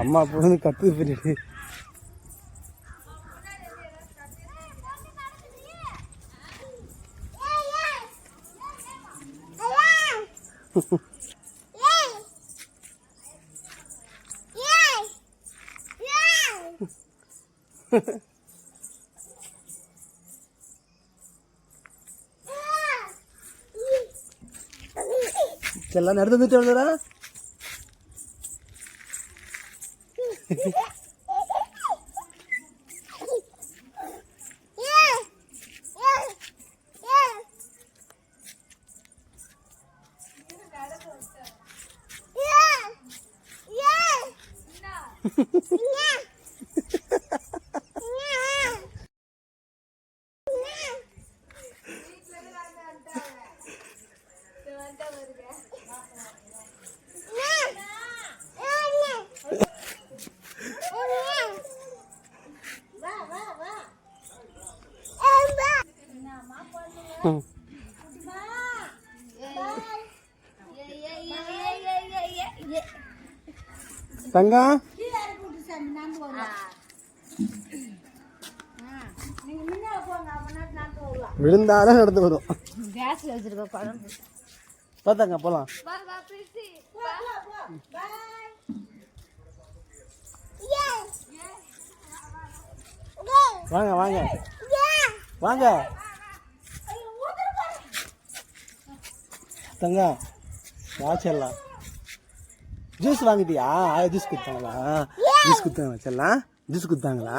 அம்மா பொண்ணு கத்து பின்னாடி. எல்லாம் நடந்துட்டு வந்துடா. Yeah. தங்கம் விழுந்தாலும் நடந்து வரும். கேஸ்ல வச்சிருக்க குழம்பு பார்த்தாங்க போலாம். வாங்க வாங்க. வாங்க. தங்க வாச்செல்லாம் ஜூஸ் வாங்கிட்டியா ஜூஸ் கொடுத்தாங்களா ஜூஸ் கொடுத்தாங்களா செல்லாம் ஜூஸ் கொடுத்தாங்களா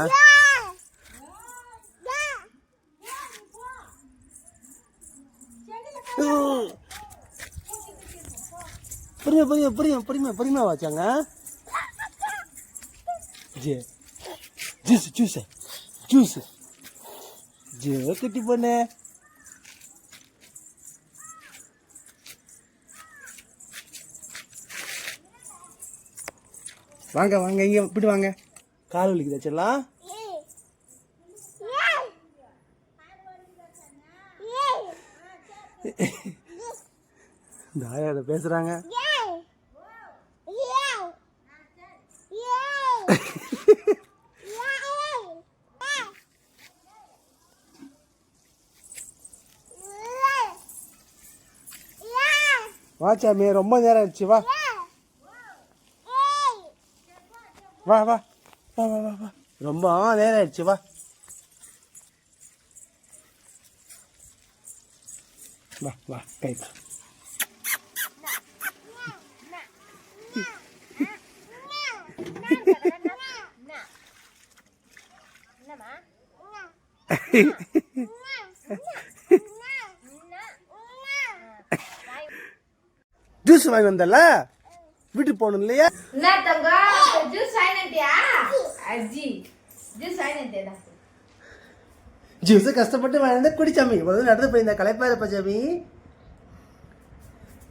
பொறுமையா பொறுமையா பொறுமையா புரியுமா புரியுமா வாச்சாங்க ஜே ஜூஸ் ஜூஸ் ஜூஸ் ஜே குட்டி பொண்ணு வாங்க வாங்க இங்கே இப்படி வாங்க. கால் வலிக்குதா செல்லாம் இந்த பேசுறாங்க. வா சாமி ரொம்ப நேரம் ஆயிடுச்சு வா. வா வா வா வா வா வா. ரொம்ப நேரம் ஆயிடுச்சு வா. வா வா கை ஜூஸ் வாங்கி வந்தல வீட்டுக்கு போகணும் இல்லையா? ஜூஸ் கஷ்டப்பட்டு வாழ்ந்த குடிச்சாமி. முதல்ல நடந்து போயிருந்தா களைப்பா இருப்பா சாமி.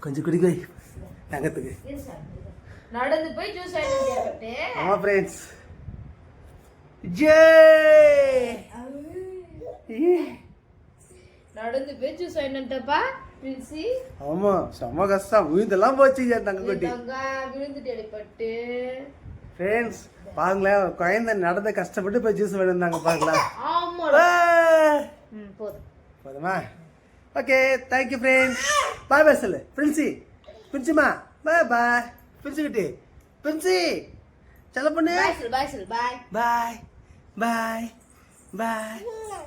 கொஞ்சம் குடிக்க. தங்கத்துக்கு. நடந்து போய் ஜூஸ் ஆமா ஃப்ரெண்ட்ஸ் ஜே நடந்து போய் ஜூஸ் வாங்கிட்டப்பா ஆமா செம்ம கஷ்டம். விழுந்தெல்லாம் போச்சு தங்க குட்டி. தங்கா விழுந்துட்டு ஃப்ரெண்ட்ஸ் பாருங்களேன் குழந்தை நடந்து கஷ்டப்பட்டு போய் ஜூஸ் வேணுந்தாங்க பாருங்களா ஆமாடா. ம் போதும். Okay thank you friends bye bye சொல்லு. பிரின்சி பிரின்சிமா பாய் பாய் பிரின்சி குட்டி பிரின்சி செல்ல பொண்ணு பாய் பாய் பாய் பாய் பாய்